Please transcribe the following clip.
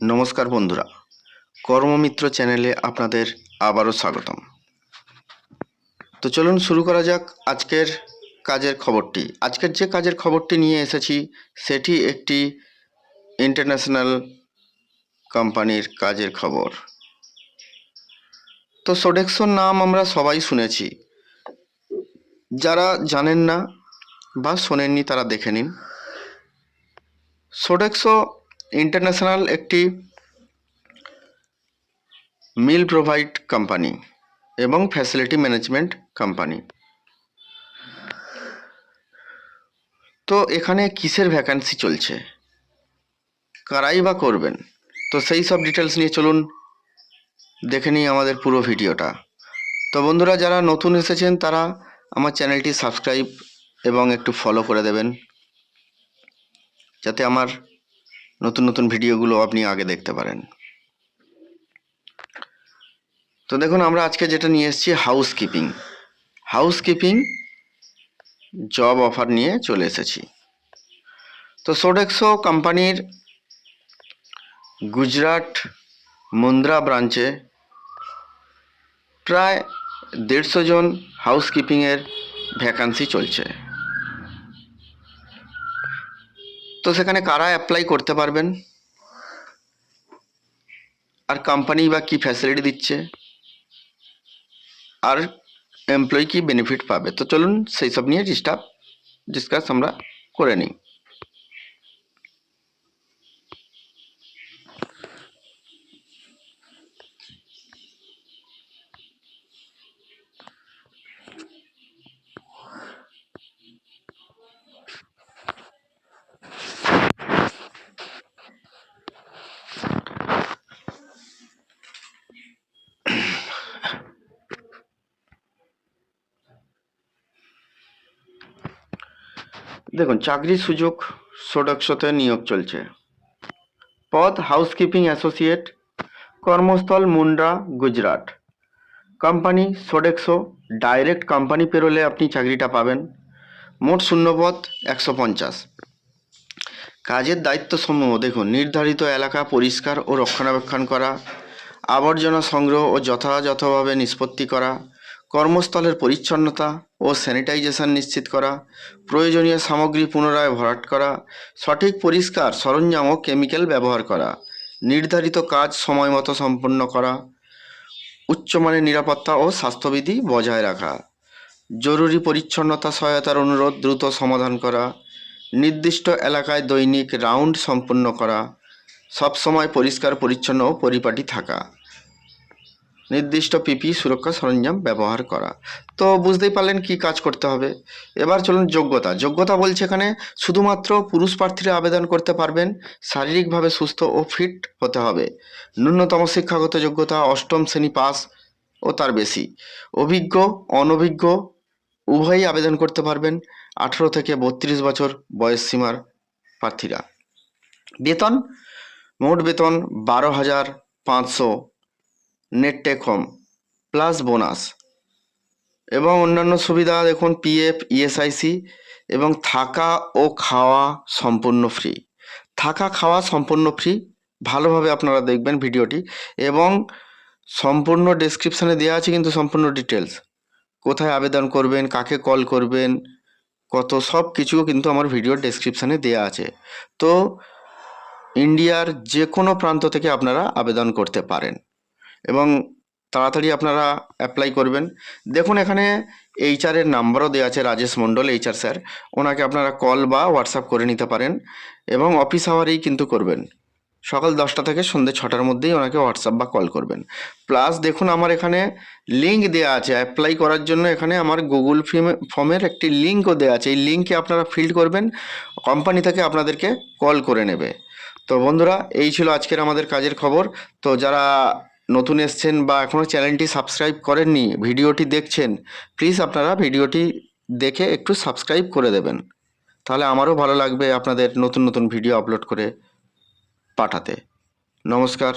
নমস্কার বন্ধুরা, কর্মমিত্র চ্যানেলে আপনাদের আবারও স্বাগতম। তো চলুন শুরু করা যাক আজকের কাজের খবরটি। আজকের যে কাজের খবরটি নিয়ে এসেছি, সেটি একটি ইন্টারন্যাশনাল কোম্পানির কাজের খবর। তো সোডেক্সোর নাম আমরা সবাই শুনেছি। যারা জানেন না বা শোনেননি তারা দেখে নিন। সোডেক্সো ইন্টারন্যাশনাল একটি মিল প্রোভাইড কোম্পানি এবং ফ্যাসিলিটি ম্যানেজমেন্ট কোম্পানি তো এখানে কিসের ভ্যাকান্সি চলছে? কারাই বা করবেন? তো সেই সব ডিটেলস নিয়ে চলুন, দেখে নিই আমাদের পুরো ভিডিওটা। তো বন্ধুরা, যারা নতুন এসেছেন, তারা আমার চ্যানেলটি সাবস্ক্রাইব এবং একটু ফলো করে দেবেন, যাতে আমার নতুন নতুন ভিডিওগুলো আপনি আগে দেখতে পারেন। তো দেখুন, আমরা আজকে যেটা নিয়ে এসেছি housekeeping housekeeping job offer নিয়ে চলে এসেছি। তো সোডেক্সো কোম্পানির গুজরাট মুন্দ্রা ব্রাঞ্চে প্রায় দেড়শো জন হাউসকিপিংয়ের ভ্যাকান্সি চলছে। তো সেখানে কারা অ্যাপ্লাই করতে পারবেন? আর কোম্পানি বা কি ফ্যাসিলিটি দিচ্ছে? আর এমপ্লয়ি কি বেনিফিট পাবে? তো চলুন সেই সব নিয়ে ডিস্টার্ব ডিসকাস আমরা করে নিই। দেখুন, চাকরির সুযোগ সোডাক্সতে নিয়োগ চলছে। পদ হাউসকিপিং অ্যাসোসিয়েট কর্মস্থল Mundra Gujarat. Company Sodexo direct company পেরোলে আপনি চাকরিটা পাবেন। মোট শূন্যপদ একশো পঞ্চাশ। কাজের দায়িত্বসমূহ দেখুন, নির্ধারিত এলাকা পরিষ্কার ও রক্ষণাবেক্ষণ করা, আবর্জনা সংগ্রহ ও যথাযথভাবে নিষ্পত্তি করা কর্মস্থলের পরিচ্ছন্নতা ও স্যানিটাইজেশন নিশ্চিত করা, প্রয়োজনীয় সামগ্রী পুনরায় ভরাট করা, সঠিক পরিষ্কার সরঞ্জাম ও কেমিক্যাল ব্যবহার করা, নির্ধারিত কাজ সময় মতো সম্পন্ন করা, উচ্চমানের নিরাপত্তা ও স্বাস্থ্যবিধি বজায় রাখা, জরুরি পরিচ্ছন্নতা সহায়তার অনুরোধ দ্রুত সমাধান করা, নির্দিষ্ট এলাকায় দৈনিক রাউন্ড সম্পন্ন করা, সবসময় পরিষ্কার, পরিচ্ছন্ন ও পরিপাটি থাকা। নির্দিষ্ট পিপি সুরক্ষা সরঞ্জাম ব্যবহার করা। তো বুঝতেই পারলেন কি কাজ করতে হবে। এবার চলুন যোগ্যতা। যোগ্যতা বলছে এখানে শুধুমাত্র পুরুষ প্রার্থীরা আবেদন করতে পারবেন, শারীরিকভাবে সুস্থ ও ফিট হতে হবে। ন্যূনতম শিক্ষাগত যোগ্যতা অষ্টম শ্রেণি পাস ও তার বেশি। অভিজ্ঞ, অনভিজ্ঞ, উভয়ই আবেদন করতে পারবেন। আঠেরো থেকে বত্রিশ বছর বয়স সীমার প্রার্থীরা। বেতন, মোট বেতন বারো হাজার পাঁচশো net take home plus bonus এবং অন্যান্য সুবিধা দেখুন পিএফ ইএসআইসি এবং থাকা ও খাওয়া সম্পূর্ণ ফ্রি থাকা, খাওয়া সম্পূর্ণ ফ্রি ভালোভাবে আপনারা দেখবেন ভিডিওটি এবং সম্পূর্ণ ডেসক্রিপশানে দেওয়া আছে কিন্তু সম্পূর্ণ ডিটেলস কোথায় আবেদন করবেন, কাকে কল করবেন, কত সব কিছু কিন্তু আমার ভিডিও ডেসক্রিপশানে দেওয়া আছে। তো ইন্ডিয়ার যে কোনো প্রান্ত থেকে আপনারা আবেদন করতে পারেন। এবং তাড়াতাড়ি আপনারা অ্যাপ্লাই করবেন। দেখুন, এখানে এইচআরের নাম্বারও দেওয়া আছে, রাজেশ মণ্ডল এইচআর স্যার ওনাকে আপনারা কল বা হোয়াটসঅ্যাপ করে নিতে পারেন এবং অফিস আওয়ারেই কিন্তু করবেন। সকাল দশটা থেকে সন্ধ্যে ছটার মধ্যেই ওনাকে হোয়াটসঅ্যাপ বা কল করবেন। প্লাস দেখুন, আমার এখানে লিঙ্ক দেওয়া আছে। অ্যাপ্লাই করার জন্য এখানে আমার গুগল ফিম ফর্মের একটি লিঙ্কও দেওয়া আছে। এই লিঙ্কে আপনারা ফিল করবেন কোম্পানি থেকে আপনাদেরকে কল করে নেবে। তো বন্ধুরা, এই ছিল আজকের আমাদের কাজের খবর। তো যারা নতুন এসছেন বা এখনও চ্যানেলটি সাবস্ক্রাইব করেননি, ভিডিওটি দেখছেন প্লিজ আপনারা ভিডিওটি দেখে একটু সাবস্ক্রাইব করে দেবেন। তাহলে আমারও ভালো লাগবে আপনাদের নতুন নতুন ভিডিও আপলোড করে পাঠাতে। নমস্কার।